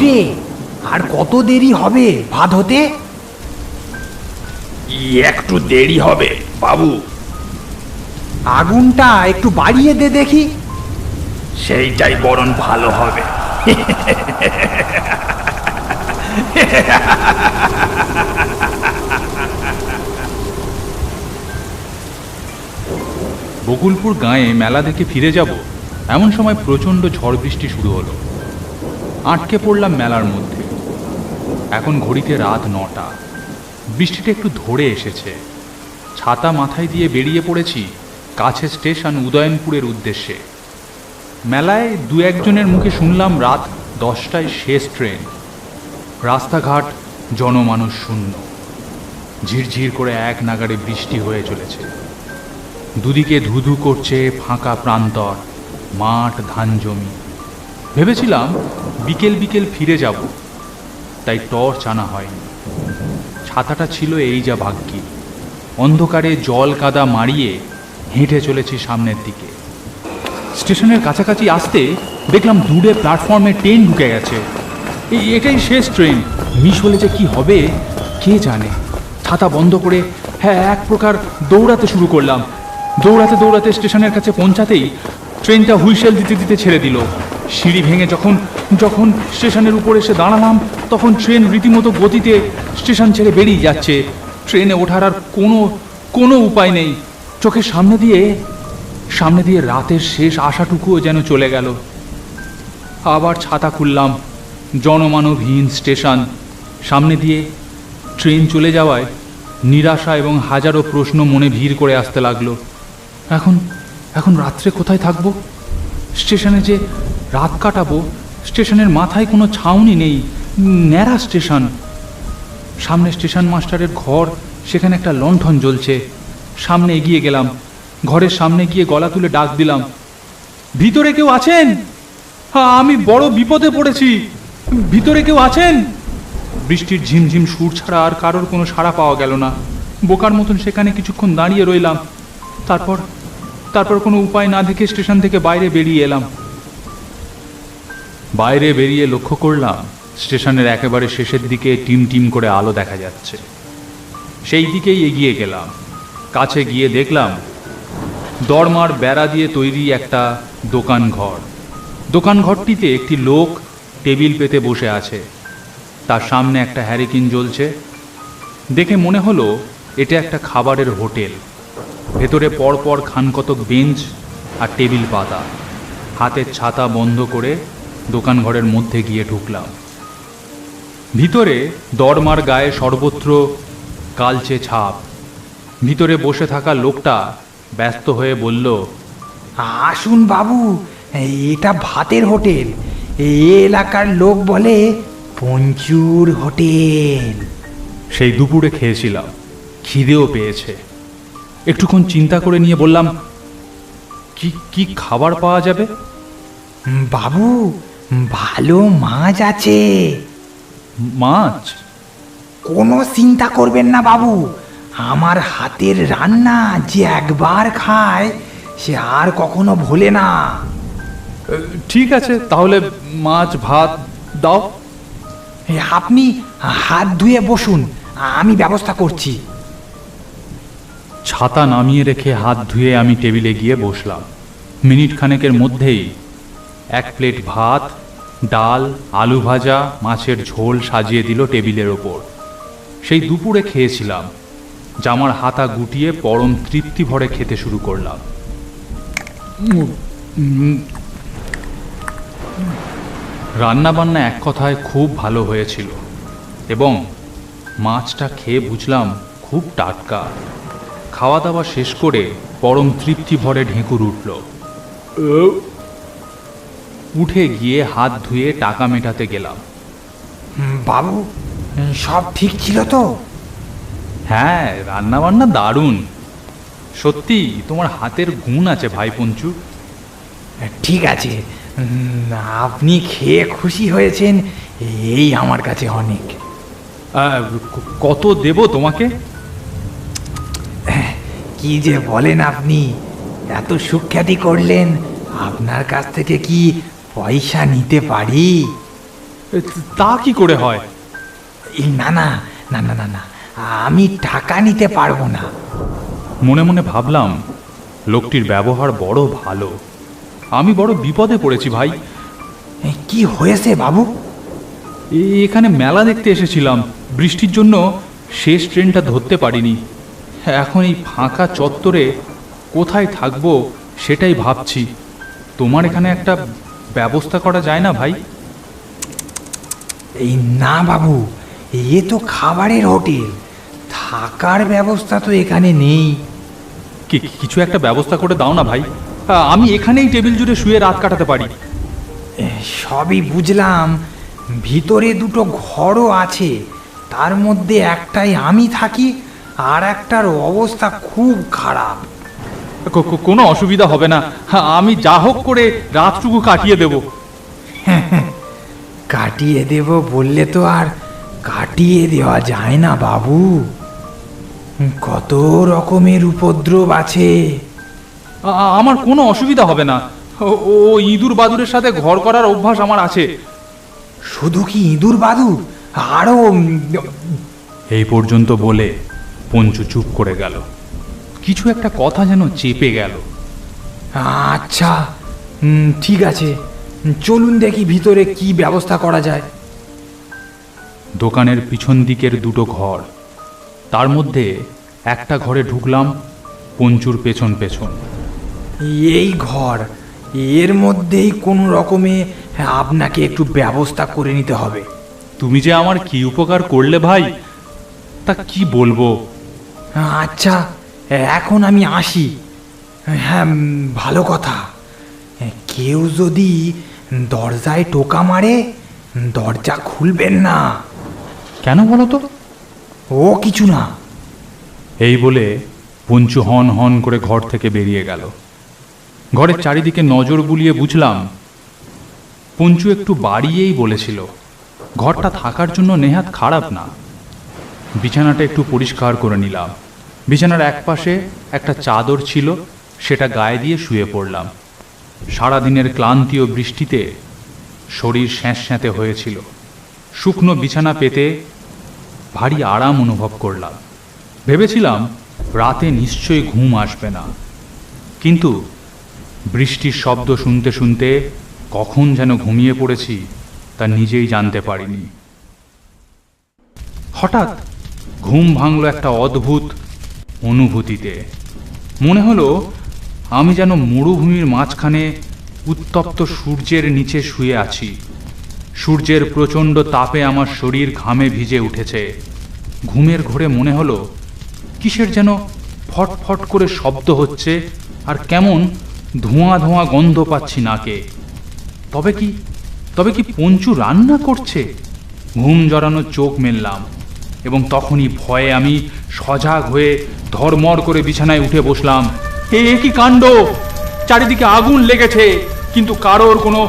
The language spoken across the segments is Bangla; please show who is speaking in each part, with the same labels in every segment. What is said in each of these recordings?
Speaker 1: কিরে? আর কত দেরি হবে? ভাত হতে?
Speaker 2: একটু দেরি হবে বাবু।
Speaker 1: আগুনটা একটু বাড়িয়ে দে দেখি।
Speaker 2: সেইটাই বরং ভালো হবে।
Speaker 3: বকুলপুর গাঁয়ে মেলা দেখে ফিরে যাব। এমন সময় প্রচণ্ড ঝড় বৃষ্টি শুরু হলো। আটকে পড়লাম মেলার মধ্যে। এখন ঘড়িতে রাত নটা। বৃষ্টিটা একটু ধরে এসেছে। ছাতা মাথায় দিয়ে বেরিয়ে পড়েছি কাছে স্টেশন উদয়নপুরের উদ্দেশ্যে। মেলায় দু একজনের মুখে শুনলাম রাত দশটায় শেষ ট্রেন। রাস্তাঘাট জনমানুষ শূন্য। ঝিরঝির করে এক নাগাড়ে বৃষ্টি হয়ে চলেছে। দুদিকে ধুধু করছে ফাঁকা প্রান্তর, মাঠ ধান জমি। ভেবেছিলাম বিকেল বিকেল ফিরে যাব, তাই টর্চ আনা হয়নি। ছাতাটা ছিল এই যা ভাগ্যি। অন্ধকারে জল কাদা মারিয়ে হেঁটে চলেছি সামনের দিকে। স্টেশনের কাছাকাছি আসতে দেখলাম দূরে প্ল্যাটফর্মে ট্রেন ঢুকে গেছে। এই এটাই শেষ ট্রেন। মিস হলে যে কি হবে, কে জানে? ছাতা বন্ধ করে হ্যাঁ এক প্রকার দৌড়াতে শুরু করলাম। দৌড়াতে দৌড়াতে স্টেশনের কাছে পৌঁছাতেই ট্রেনটা হুইসেল দিতে দিতে ছেড়ে দিল। সিঁড়ি ভেঙে যখন যখন স্টেশনের উপর এসে দাঁড়ালাম, তখন ট্রেন রীতিমতো গতিতে স্টেশন ছেড়ে বেরিয়ে যাচ্ছে। ট্রেনে ওঠার আর কোনো কোনো উপায় নেই। চোখের সামনে দিয়ে সামনে দিয়ে রাতের শেষ আশাটুকুও যেন চলে গেল। আবার ছাতা খুললাম, জনমানবহীন স্টেশন। সামনে দিয়ে ট্রেন চলে যাওয়ায় নিরাশা এবং হাজারো প্রশ্ন মনে ভিড় করে আসতে লাগল। এখন এখন রাত্রে কোথায় থাকব? স্টেশনে যে রাত কাটাবো, স্টেশনের মাথায় কোনো ছাউনি নেই, ন্যাড়া স্টেশন। সামনে স্টেশন মাস্টারের ঘর, সেখানে একটা লণ্ঠন জ্বলছে। সামনে এগিয়ে গেলাম, ঘরের সামনে গিয়ে গলা তুলে ডাক দিলাম, ভিতরে কেউ আছেন? হ্যাঁ আমি বড় বিপদে পড়েছি, ভিতরে কেউ আছেন? বৃষ্টির ঝিমঝিম সুর ছাড়া আর কারোর কোনো সাড়া পাওয়া গেল না। বোকার মতন সেখানে কিছুক্ষণ দাঁড়িয়ে রইলাম। তারপর তারপর কোনো উপায় না দেখে স্টেশন থেকে বাইরে বেরিয়ে এলাম। বাইরে বেরিয়ে লক্ষ্য করলাম, স্টেশনের একেবারে শেষের দিকে টিম টিম করে আলো দেখা যাচ্ছে। সেই দিকেই এগিয়ে গেলাম। কাছে গিয়ে দেখলাম, দরমার বেড়া দিয়ে তৈরি একটা দোকান ঘর। দোকান ঘরটিতে একটি লোক টেবিল পেতে বসে আছে। তার সামনে একটা হ্যারিকিন জ্বলছে। দেখে মনে হলো, এটা একটা খাবারের হোটেল। ভেতরে পরপর খানকতক বেঞ্চ আর টেবিল পাতা। হাতের ছাতা বন্ধ করে দোকান ঘরের মধ্যে গিয়ে ঢুকলাম। ভিতরে দরমার গায়ে সর্বত্র কালচে ছাপ। ভিতরে বসে থাকা লোকটা ব্যস্ত হয়ে বলল
Speaker 1: আসুন বাবু এটা ভাতের হোটেল। এই এলাকার লোক বলে পঞ্চুর হোটেল।
Speaker 3: সেই দুপুরে খেয়েছিলাম খিদেও পেয়েছে। একটুক্ষণ চিন্তা করে নিয়ে বললাম কি কি খাবার পাওয়া যাবে?
Speaker 1: বাবু ভালো মাছ আছে।
Speaker 3: মাছ?
Speaker 1: কোনো চিন্তা করবেন না বাবু। আমার হাতের রান্না যে একবার খায় সে আর কখনো ভোলে না।
Speaker 3: ঠিক আছে তাহলে মাছ ভাত দাও।
Speaker 1: আপনি হাত ধুয়ে বসুন আমি ব্যবস্থা করছি।
Speaker 3: ছাতা নামিয়ে রেখে হাত ধুয়ে আমি টেবিলে গিয়ে বসলাম। মিনিট খানেকের মধ্যেই এক প্লেট ভাত, ডাল, আলু ভাজা, মাছের ঝোল সাজিয়ে দিল টেবিলের ওপর। সেই দুপুরে খেয়েছিলাম, জামার হাতা গুটিয়ে পরম তৃপ্তি ভরে খেতে শুরু করলাম। রান্না বান্না এক কথায় খুব ভালো হয়েছিল এবং মাছটা খেয়ে বুঝলাম খুব টাটকা। খাওয়া দাওয়া শেষ করে পরম তৃপ্তি ভরে ঢেঁকুর উঠল। উঠে গিয়ে হাত ধুয়ে টাকা মেটাতে গেলাম।
Speaker 1: বাবু সব ঠিক ছিল তো?
Speaker 3: হ্যাঁ রান্না বান্না দারুণ। সত্যি তোমার হাতের গুণ আছে ভাই পঞ্চু।
Speaker 1: ঠিক আছে। আপনি খেয়ে খুশি হয়েছেন এই আমার কাছে অনেক।
Speaker 3: কত দেব তোমাকে?
Speaker 1: কি যে বলেন আপনি এত সুখ্যাতি করলেন আপনার কাছ থেকে কি পয়সা নিতে পারি?
Speaker 3: তা কি করে হয়?
Speaker 1: এই না না না না না না আমি টাকা নিতে পারব না।
Speaker 3: মনে মনে ভাবলাম লোকটির ব্যবহার বড় ভালো। আমি বড় বিপদে পড়েছি ভাই।
Speaker 1: কি হয়েছে বাবু?
Speaker 3: এখানে মেলা দেখতে এসেছিলাম। বৃষ্টির জন্য শেষ ট্রেনটা ধরতে পারিনি। এখন এই ফাঁকা চত্বরে কোথায় থাকব সেটাই ভাবছি। তোমার এখানে একটা ব্যবস্থা করা যায় না ভাই?
Speaker 1: এই না বাবু এ তো খাবারের হোটেল। থাকার ব্যবস্থা তো এখানে নেই।
Speaker 3: কিছু একটা ব্যবস্থা করে দাও না ভাই। আমি এখানেই টেবিল জুড়ে শুয়ে রাত কাটাতে পারি।
Speaker 1: সবই বুঝলাম। ভিতরে দুটো ঘরও আছে। তার মধ্যে একটাই আমি থাকি আর একটার অবস্থা খুব খারাপ।
Speaker 3: কোনো অসুবিধা হবে না। হ্যাঁ, আমি যা হোক করে রাতটুকু কাটিয়ে দেব।
Speaker 1: কাটিয়ে দেব বললে তো আর কাটিয়ে দেওয়া যায় না বাবু। কত রকমের উপদ্রব আছে।
Speaker 3: আমার কোনো অসুবিধা হবে না। ও ও ইঁদুর বাদুরের সাথে ঘর করার অভ্যাস আমার আছে।
Speaker 1: শুধু কি ইঁদুর বাদুর? আরও
Speaker 3: এই পর্যন্ত বলে পঞ্চু চুপ করে গেল। কিছু একটা কথা যেন চেপে গেল।
Speaker 1: আচ্ছা ঠিক আছে। চলুন দেখি ভিতরে কি ব্যবস্থা করা যায়।
Speaker 3: দোকানের পিছন দিকের দুটো ঘর। তার মধ্যে একটা ঘরে ঢুকলাম পঞ্চুর পেছন পেছন।
Speaker 1: এই ঘর এর মধ্যেই কোনো রকমে আপনাকে একটু ব্যবস্থা করে নিতে হবে।
Speaker 3: তুমি যে আমার কি উপকার করলে ভাই তা কি বলব?
Speaker 1: আচ্ছা এখন আমি আসি। হ্যাঁ ভালো কথা। কেউ যদি দরজায় টোকা মারে দরজা খুলবেন না।
Speaker 3: কেন বলো তো?
Speaker 1: ও কিছু না।
Speaker 3: এই বলে পঞ্চু হন হন করে ঘর থেকে বেরিয়ে গেল। ঘরের চারিদিকে নজর বুলিয়ে বুঝলাম পঞ্চু একটু বাড়িয়েই বলেছিল ঘরটা থাকার জন্য নেহাত খারাপ না। বিছানাটা একটু পরিষ্কার করে নিলাম। বিছানার একপাশে একটা চাদর ছিল, সেটা গায়ে দিয়ে শুয়ে পড়লাম। সারাদিনের ক্লান্তি ও বৃষ্টিতে শরীর স্যাঁতস্যাঁতে হয়েছিল। শুকনো বিছানা পেতে ভারী আরাম অনুভব করলাম। ভেবেছিলাম, রাতে নিশ্চয়ই ঘুম আসবে না। কিন্তু বৃষ্টির শব্দ শুনতে শুনতে কখন যেন ঘুমিয়ে পড়েছি তা নিজেই জানতে পারিনি। হঠাৎ ঘুম ভাঙল একটা অদ্ভুত অনুভূতিতে। মনে হলো, আমি যেন মরুভূমির মাঝখানে উত্তপ্ত সূর্যের নিচে শুয়ে আছি। সূর্যের প্রচণ্ড তাপে আমার শরীর ঘামে ভিজে উঠেছে। ঘুমের ঘোরে মনে হলো, কিসের যেন ফট ফট করে শব্দ হচ্ছে আর কেমন ধোঁয়া ধোঁয়া গন্ধ পাচ্ছি নাকে। তবে কি তবে কি পঞ্চু রান্না করছে? ঘুম জড়ানো চোখ মেললাম। এবং তখনই ভয়ে আমি সজাগ হয়ে ধর্মর করে বিছানায় উঠে বসলাম। এ কি কাণ্ড? চারিদিকে আগুন লেগেছে, কিন্তু কারোর কোনো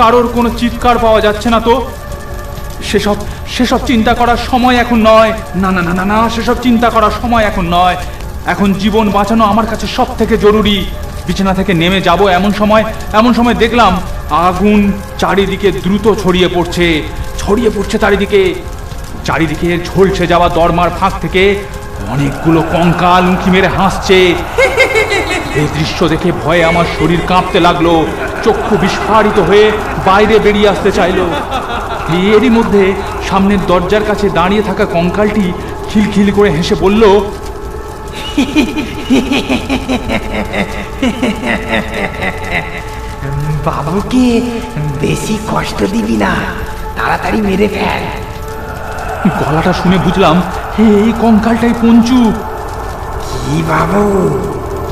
Speaker 3: কারোর কোনো চিৎকার পাওয়া যাচ্ছে না তো। সেসব সেসব চিন্তা করার সময় এখন নয়। না না না না না, সেসব চিন্তা করার সময় এখন নয়। এখন জীবন বাঁচানো আমার কাছে সব থেকে জরুরি। বিছানা থেকে নেমে যাব এমন সময় এমন সময় দেখলাম আগুন চারিদিকে দ্রুত ছড়িয়ে পড়ছে ছড়িয়ে পড়ছে চারিদিকে। চারিদিকে ঝলসে যাওয়া দরমার ফাঁক থেকে অনেকগুলো কঙ্কাল উঁকি মেরে হাসছে। এই দৃশ্য দেখে ভয়ে আমার শরীর কাঁপতে লাগল। চক্ষু বিস্ফারিত হয়ে বাইরে বেরিয়ে আসতে চাইলো। এরই মধ্যে সামনের দরজার কাছে দাঁড়িয়ে থাকা কঙ্কালটি খিলখিল করে হেসে বলল,
Speaker 1: বাবুকে বেশি কষ্ট দিবি না, তাড়াতাড়ি মেরে ফেল।
Speaker 3: গলাটা শুনে বুঝলাম "হে, এই কঙ্কালটাই পঞ্চু।
Speaker 1: কি বাবু?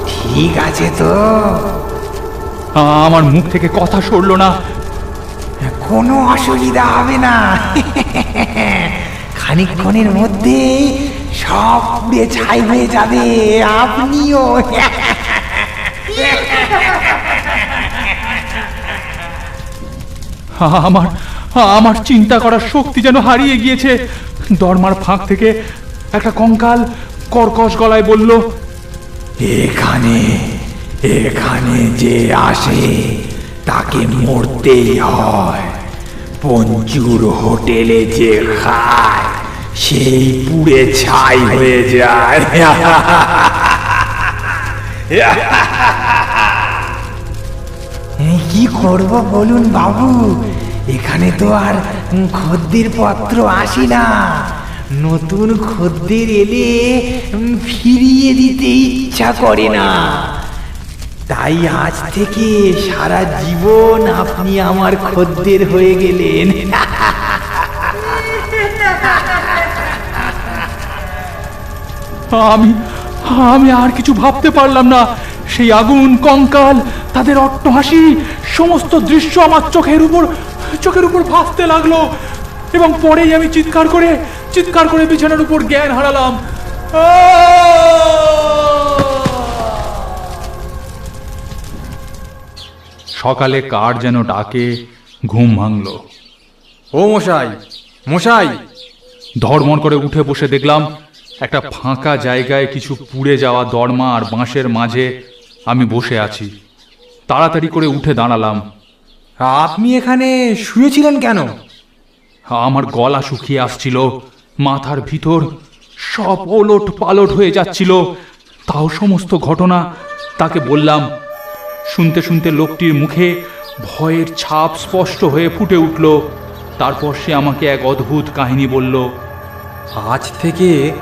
Speaker 1: ঠিক আছে তো।
Speaker 3: আমার মুখ থেকে কথা সরল না।
Speaker 1: কোনো অসুবিধা হবে না। খানিকক্ষণের মধ্যে সব পুড়ে ছাই হয়ে যাবে। আপনিও।
Speaker 3: আমার আমার চিন্তা করার শক্তি যেন হারিয়ে গিয়েছে। দরমার ফাঁক থেকে একটা কঙ্কাল কর্কশ গলায় বলল,
Speaker 1: এখানে এখানে যে আসে, তাকে মরতেই হয়।
Speaker 4: পঞ্চুর হোটেলে যে খায়, সেই পুড়ে ছাই হয়ে যায়। কি করব বলুন বাবু? এখানে তো আর খদ্দের পত্র আসি না। নতুন খদ্দের এলে ফিরিয়ে দিতে ইচ্ছা করে না। তাই আজ থেকে সারা জীবন আপনি আমার খদ্দের হয়ে গেলেন।
Speaker 3: আমি আমি আর কিছু ভাবতে পারলাম না। সেই আগুন, কঙ্কাল, তাদের অট্টহাসি, সমস্ত দৃশ্য আমার চোখের উপর চোখের উপর ভাসতে লাগল এবং পরেই আমি চিৎকার করে চিৎকার করে বিছানার উপর জ্ঞান হারালাম। সকালে কার যেন ডাকে ঘুম ভাঙলো।
Speaker 1: ও মশাই মশাই!
Speaker 3: ধর্মর করে উঠে বসে দেখলাম একটা ফাঁকা জায়গায় কিছু পুড়ে যাওয়া দরমা আর বাঁশের মাঝে আমি বসে আছি। তাড়াতাড়ি করে উঠে দাঁড়ালাম।
Speaker 1: আপনি এখানে শুয়েছিলেন কেন?
Speaker 3: আমার গলা শুকিয়ে আসছিল মাথার ভিতর সব ওলট পালট হয়ে যাচ্ছিল। তাও সমস্ত ঘটনা তাকে বললাম শুনতে শুনতে লোকটির মুখে ভয়ের ছাপ স্পষ্ট হয়ে ফুটে উঠল। তারপর সে আমাকে এক অদ্ভুত কাহিনী বলল
Speaker 1: আজ থেকে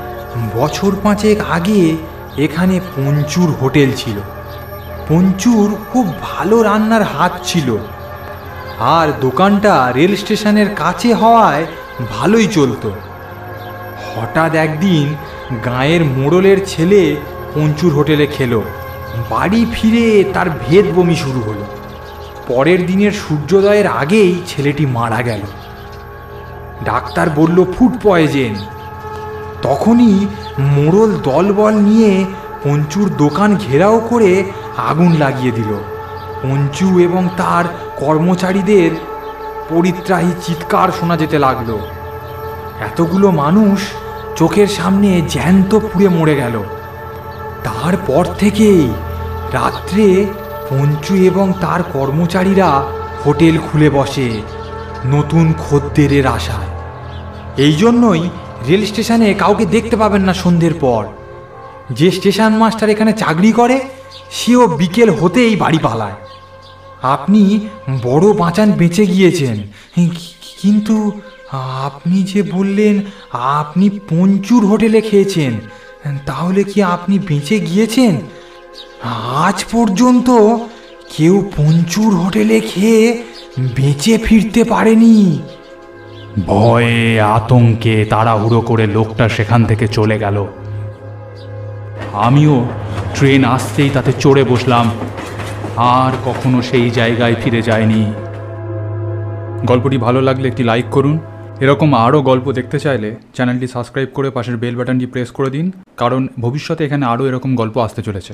Speaker 1: বছর পাঁচেক আগে এখানে পঞ্চুর হোটেল ছিল। পঞ্চুর খুব ভালো রান্নার হাত ছিল। আর দোকানটা রেল স্টেশনের কাছে হওয়ায় ভালোই চলতো। হঠাৎ একদিন গাঁয়ের মোড়লের ছেলে পঞ্চুর হোটেলে খেলো। বাড়ি ফিরে তার ভেদ বমি শুরু হলো। পরের দিনের সূর্যোদয়ের আগেই ছেলেটি মারা গেল। ডাক্তার বলল, ফুড পয়জেন। তখনই মোড়ল দলবল নিয়ে পঞ্চুর দোকান ঘেরাও করে আগুন লাগিয়ে দিল। পঞ্চু এবং তার কর্মচারীদের পরিত্রাহী চিৎকার শোনা যেতে লাগল। এতগুলো মানুষ চোখের সামনে জ্যান্ত পুড়ে মরে গেল। তারপর থেকেই রাত্রে পঞ্চু এবং তার কর্মচারীরা হোটেল খুলে বসে নতুন খদ্দেরের আশায়। এই জন্যই রেল স্টেশনে কাউকে দেখতে পাবেন না সন্ধ্যের পর। যে স্টেশন মাস্টার এখানে চাকরি করে, সেও বিকেল হতেই বাড়ি পালায়। আপনি বড় বাঁচান বেঁচে গিয়েছেন। কিন্তু আপনি যে বললেন, আপনি পঞ্চুর হোটেলে খেয়েছেন, তাহলে কি আপনি বেঁচে গিয়েছেন? আজ পর্যন্ত কেউ পঞ্চুর হোটেলে খেয়ে বেঁচে ফিরতে পারেনি।
Speaker 3: ভয়ে, আতঙ্কে, তাড়াহুড়ো করে লোকটা সেখান থেকে চলে গেল। আমিও ট্রেন আসতেই তাতে চড়ে বসলাম। আর কখনো সেই জায়গায় ফিরে যায়নি। গল্পটি ভালো লাগলে একটি লাইক করুন। এরকম আরও গল্প দেখতে চাইলে চ্যানেলটি সাবস্ক্রাইব করে পাশের বেল বাটনটি প্রেস করে দিন, কারণ ভবিষ্যতে এখানে আরও এরকম গল্প আসতে চলেছে।